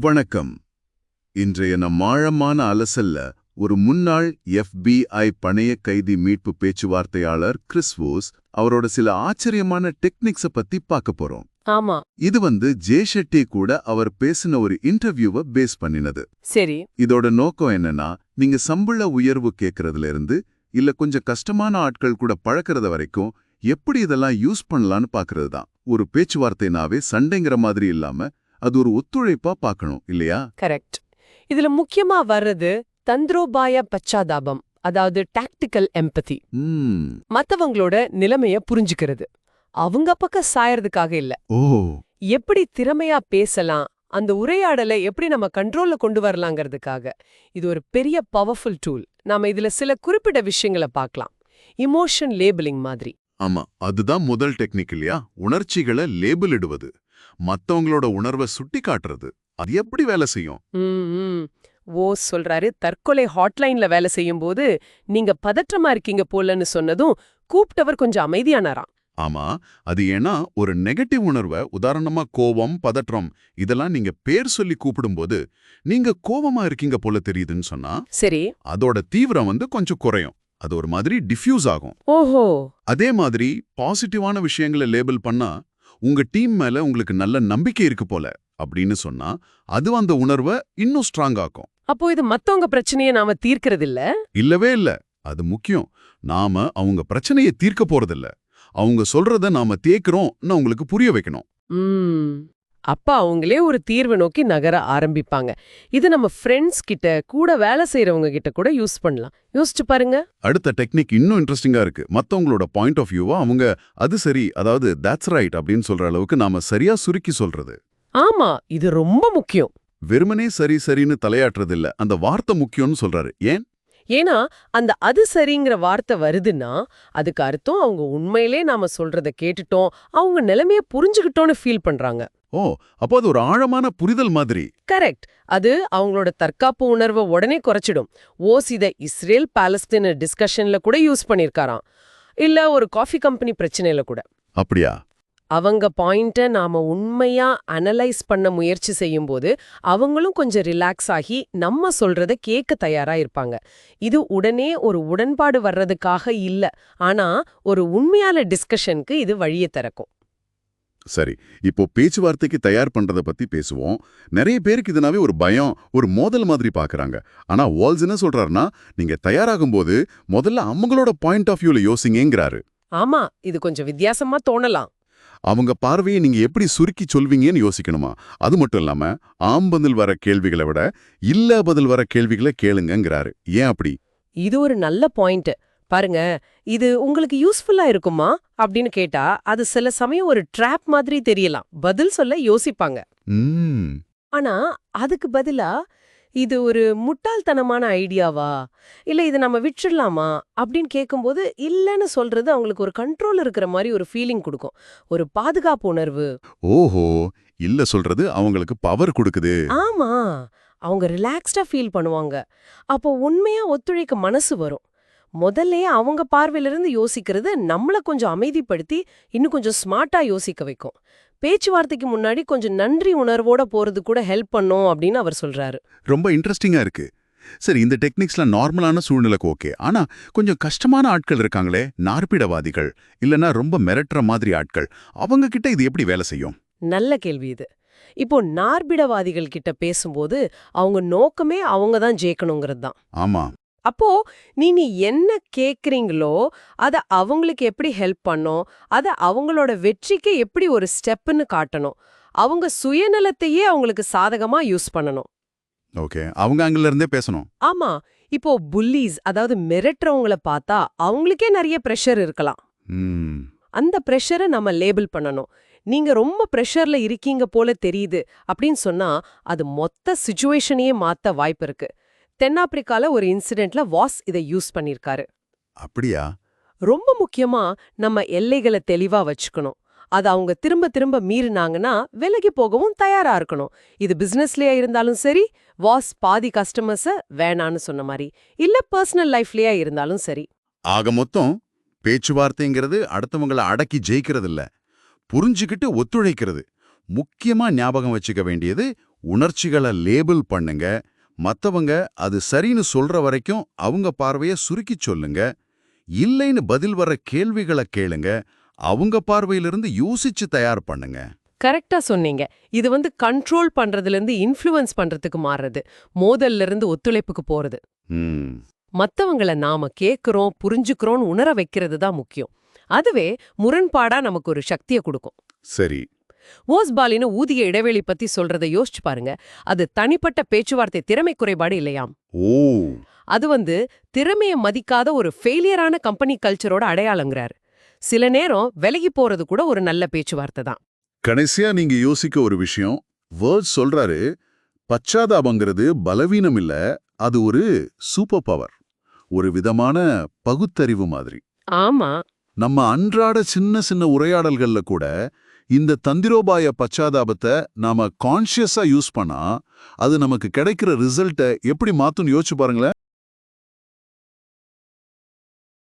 வணக்கம். இன்றைய நம் ஆழமான அலசல்ல ஒரு முன்னாள் FBI பணைய கைதி மீட்பு பேச்சுவார்த்தையாளர் கிறிஸ் வோஸ் அவரோட சில ஆச்சரியமான டெக்னிக்ஸ பத்தி பார்க்க போறோம். ஆமா. இது வந்து ஜே ஷெட்டி கூட அவர் பேசின ஒரு இன்டர்வியூவை பேஸ் பண்ணினது. சரி. இதோட நோக்கம் என்னன்னா நீங்க சம்பள உயர்வு கேட்கறதுல இருந்து இல்ல கொஞ்சம் கஷ்டமான ஆட்கள் கூட பழக்கறத வரைக்கும் எப்படி இதெல்லாம் யூஸ் பண்ணலாம்னு பாக்குறது தான் ஒரு பேச்சுவார்த்தைனாவே சண்டைங்கிற மாதிரி இல்லாம அது ஒரு ஒத்துழைப்பா பார்க்கணும் இல்லையா? கரெக்ட் இதுல முக்கியமா வர்றது தந்திரோபாய பச்சாதாபம் அதாவது டாக்டிக்கல் எம்பதி மத்தவங்களோட நிலைமைய புரிஞ்சுக்கிறது. அவங்க பக்கம் சாயறதுக்காக இல்ல. ஓ. எப்படி திறமையா பேசலாம் அந்த உரையாடலை எப்படி நம்ம கண்ட்ரோல்ல கொண்டு வரலாங்கிறதுக்காக. இது ஒரு பெரிய பவர்ஃபுல் டூல் நாம இதுல சில குறிப்பிட்ட விஷயங்களை பார்க்கலாம். இமோஷன் லேபிளிங் மாதிரி. ஆமா அதுதான் முதல் டெக்னிக் இல்லையா? உணர்ச்சிகளை லேபிள் இடுவது. மத்தவங்களோட உணர்வை சுட்டி காட்டுறது. அது எப்படி வேலை செய்யும். ஓ சொல்றாரு. தற்கொலை ஹாட்லைன்ல வேலை செய்யும்போது நீங்க பதற்றமா இருக்கீங்க போலன்னு சொன்னதும் கூப்பிட்டவர் கொஞ்சம் அமைதியானாராம். ஆமா. அது ஏன்னா ஒரு நெகட்டிவ் உணர்வை உதாரணமா கோவம் பதற்றம் இதெல்லாம் நீங்க பேர் சொல்லி கூப்பிடும்போது நீங்க கோவமா இருக்கீங்க போல தெரியுதுன்னு சொன்னா சரி. அதோட தீவிரம் வந்து கொஞ்சம் குறையும். அது ஒரு மாதிரி டிஃப்யூஸ் ஆகும். ஓஹோ. அதே மாதிரி பாசிட்டிவான விஷயங்களை லேபிள் பண்ணா உங்க டீம் மேல உங்களுக்கு நல்ல நம்பிக்கை இருக்கு போல அப்படின்னு சொன்னா அது அந்த உணர்வை இன்னும் ஸ்ட்ராங் ஆக்கும். அப்போ இது மத்தவங்க பிரச்சனையை நாம தீர்க்கறது இல்ல? இல்லவே இல்ல. அது முக்கியம். நாம அவங்க பிரச்சனையை தீர்க்க போறதில்ல. அவங்க சொல்றத நாம தேய்க்கிறோம்னு அவங்களுக்கு புரிய வைக்கணும். அப்ப அவங்களே ஒரு தீர்வை நோக்கி நகர ஆரம்பிப்பாங்க. இது நம்ம ஃப்ரெண்ட்ஸ் கிட்ட கூட வேலை செய்யறவங்க கிட்ட கூட யூஸ் பண்ணலாம். யோசிச்சு பாருங்க. அடுத்த டெக்னிக் இன்னும் இன்ட்ரெஸ்டிங்கா இருக்கு. மத்தவங்களோட பாயிண்ட் ஆஃப் வியூவா அவங்க அது சரி அதாவது தட்ஸ் ரைட் அப்படின்னு சொல்ற அளவுக்கு நாம சரியா சுருக்கி சொல்றது. ஆமா இது ரொம்ப முக்கியம். வெறுமனே சரி சரின்னு தலையாட்டுறது இல்ல அந்த வார்த்தை முக்கியம்னு சொல்றாரு. ஏன்? ஏன்னா அந்த அது சரிங்கிற வார்த்தை வருதுன்னா அதுக்கு அர்த்தம் அவங்க உண்மையிலே நாம சொல்றத கேட்டுட்டோம் அவங்க நிலைமைய புரிஞ்சுக்கிட்டோம்னு ஃபீல் பண்றாங்க. ஓ அப்போ அது ஒரு ஆழமான புரிதல் மாதிரி. கரெக்ட். அது அவங்களோட தற்காப்பு உணர்வை உடனே குறைச்சிடும். ஓஸ் இத இஸ்ரேல் பாலஸ்தீன டிஸ்கஷன்ல கூட யூஸ் பண்ணிருக்காராம் இல்ல ஒரு காஃபி கம்பெனி பிரச்சனையில கூட. அப்படியா? அவங்க பாயிண்ட்டை நாம உண்மையா அனலைஸ் பண்ண முயற்சி செய்யும்போது அவங்களும் கொஞ்சம் ரிலாக்ஸ் ஆகி நம்ம சொல்றத கேட்க தயாரா இருப்பாங்க. இது உடனே ஒரு உடன்பாடு வர்றதுக்காக இல்ல. ஆனா ஒரு உண்மையான டிஸ்கஷனுக்கு இது வழியை திறக்கும். சரி இப்போ பேச்சுவார்த்தைக்கு தயார் பண்றத பத்தி பேசுவோம். நிறைய பேருக்கு இதனாவே ஒரு பயம் ஒரு மோதல் மாதிரி பாக்குறாங்க. ஆனா வால்ஸ் என்ன சொல்றாருன்னா நீங்க தயாராகும் போது முதல்ல அவங்களோட பாயிண்ட் ஆஃப் வியூல யோசிங்கங்கிறாரு. ஆமா இது கொஞ்சம் வித்தியாசமா தோணலாம். அவங்க பார்வையை நீங்க எப்படி சுருக்கி சொல்வீங்கன்னு யோசிக்கணுமா? அது மட்டும் இல்லாம ஆம் பதில் வர கேள்விகளை விட இல்ல பதில் வர கேள்விகளை கேளுங்கங்கிறாரு. ஏன் அப்படி? இது ஒரு நல்ல பாயிண்ட் பாருங்க இது உங்களுக்கு யூஸ்ஃபுல்லா இருக்குமா? அப்படின்னு கேட்டா அது சில சமயம் ஒரு ட்ராப் மாதிரி தெரியலாம். பதில் சொல்ல யோசிப்பாங்க. ஆனா அதுக்கு பதிலா இது ஒரு முட்டாள்தனமான ஐடியாவா? இல்ல இதை நம்ம விட்டுடலாமா அப்படின்னு கேட்கும்போது இல்லைன்னு சொல்றது அவங்களுக்கு ஒரு கண்ட்ரோல் இருக்கிற மாதிரி ஒரு ஃபீலிங் கொடுக்கும். ஒரு பாதுகாப்பு உணர்வு. ஓஹோ இல்ல சொல்றது அவங்களுக்கு பவர் கொடுக்குது. ஆமா அவங்க ரிலாக்ஸ்டா ஃபீல் பண்ணுவாங்க. அப்போ உண்மையா ஒத்துழைக்க மனசு வரும். முதல்லயே அவங்க பார்வையிலிருந்து யோசிக்கிறது நம்மள கொஞ்சம் அமைதிப்படுத்தி இன்னும் கொஞ்சம் ஸ்மார்ட்டா யோசிக்க வைக்கும். பேச்சுவார்த்தைக்கு முன்னாடி கொஞ்சம் நன்றி உணர்வோட போறது கூட ஹெல்ப் பண்ணும் அப்படின்னு அவர் சொல்றாரு. ரொம்ப இன்ட்ரெஸ்டிங்கா இருக்கு. சரி இந்த டெக்னிக்ஸ்லாம் நார்மலான சூழ்நிலைக்கு ஓகே ஆனா கொஞ்சம் கஷ்டமான ஆட்கள் இருக்காங்களே நார்ப்பிடவாதிகள் இல்லனா ரொம்ப மிரட்டுற மாதிரி ஆட்கள் அவங்க கிட்ட இது எப்படி வேலை செய்யும்? நல்ல கேள்வி இது. இப்போ நார்பிடவாதிகள் கிட்ட பேசும்போது அவங்க நோக்கமே அவங்க தான் ஜெயிக்கணுங்கிறது தான். ஆமா. அப்போ நீங்க என்ன கேக்குறீங்களோ அத அவங்களுக்கு எப்படி ஹெல்ப் பண்ணும் அத அவங்களோட வெற்றிக்கு எப்படி ஒரு ஸ்டெப்னு காட்டணும் அவங்க சுயநலத்தையே அவங்களுக்கு சாதகமா யூஸ் பண்ணணும். ஓகே அவங்க அங்கில இருந்தே பேசணும். ஆமா. இப்போ புல்லீஸ் அதாவது மிரட்டுறவங்கள பார்த்தா அவங்களுக்கே நிறைய ப்ரெஷர் இருக்கலாம். அந்த ப்ரெஷரை நம்ம லேபிள் பண்ணணும். நீங்க ரொம்ப ப்ரெஷர்ல இருக்கீங்க போல தெரியுது அப்படின்னு சொன்னா அது மொத்த சுச்சுவேஷனையே மாத்த வாய்ப்பு இருக்கு. தென்னாப்பிரிக்கால ஒரு இன்சிடென்ட்ல வாஸ் இதை யூஸ் பண்ணிருக்காரு. அப்படியா? ரொம்ப முக்கியமா நம்ம எல்லைகளை தெளிவா வச்சுக்கணும். அது அவங்க திரும்ப திரும்ப மீறினாங்கன்னா விலகி போகவும் தயாரா இருக்கணும். இது பிசினஸ்லயா இருந்தாலும் சரி வாஸ் பாதி கஸ்டமர்ஸ வேணான்னு சொன்ன மாதிரி இல்ல பர்சனல் லைஃப்லயா இருந்தாலும் சரி. ஆக மொத்தம் பேச்சுவார்த்தைங்கிறது அடுத்தவங்கள அடக்கி ஜெயிக்கிறது இல்ல புரிஞ்சுக்கிட்டு ஒத்துழைக்கிறது. முக்கியமா ஞாபகம் வச்சுக்க வேண்டியது உணர்ச்சிகளை லேபிள் பண்ணுங்க. மத்தவங்க அது சரின்னு சொல்ற வரைக்கும் அவங்க பார்வைய சுருக்கி சொல்லுங்க. இல்லைன்னு பதில் வர கேள்விகளை கேளுங்க. அவங்க பார்வையிலிருந்து யோசிச்சு தயார் பண்ணுங்க. கரெக்டா சொன்னீங்க. இது வந்து கண்ட்ரோல் பண்றதுல இருந்து இன்ஃப்ளூயன்ஸ் பண்றதுக்கு மாறுறது. மோதல்ல இருந்து ஒத்துழைப்புக்கு போறது. ம். மத்தவங்கள நாம கேக்குறோம் புரிஞ்சுக்கிறோம்னு உணர வைக்கிறது தான் முக்கியம். அதுவே முரண்பாடா நமக்கு ஒரு சக்தியை கொடுக்கும். சரி. ஓஸ்பாலின ஊதிய இடைவெளி பத்தி சொல்றதை யோசிச்சு பாருங்க. அது தனிப்பட்ட பேச்சுவார்த்தை திறமை குறைபாடு இல்லையாம். ஓ. அது வந்து திறமைய மதிக்காத ஒரு ஃபெயிலியரான கம்பெனி கல்ச்சரோட அடையாளங்கிறார். சில நேரம் விலகி போறது கூட ஒரு நல்ல பேச்சுவார்த்தை தான். கடைசியா நீங்க யோசிக்க ஒரு விஷயம். வேர்ட் சொல்றாரு பச்சாதாபங்கிறது பலவீனம் இல்ல அது ஒரு சூப்பர் பவர். ஒரு விதமான பகுத்தறிவு மாதிரி. ஆமா. நம்ம அன்றாட சின்ன சின்ன உரையாடல்கள்ல கூட இந்த தந்திரோபாய பச்சாதாபத்தை நாம கான்ஷியஸா யூஸ் பண்ணா அது நமக்கு கிடைக்கிற ரிசல்ட்டை எப்படி மாத்தும்னு யோசிச்சு பாருங்களேன்.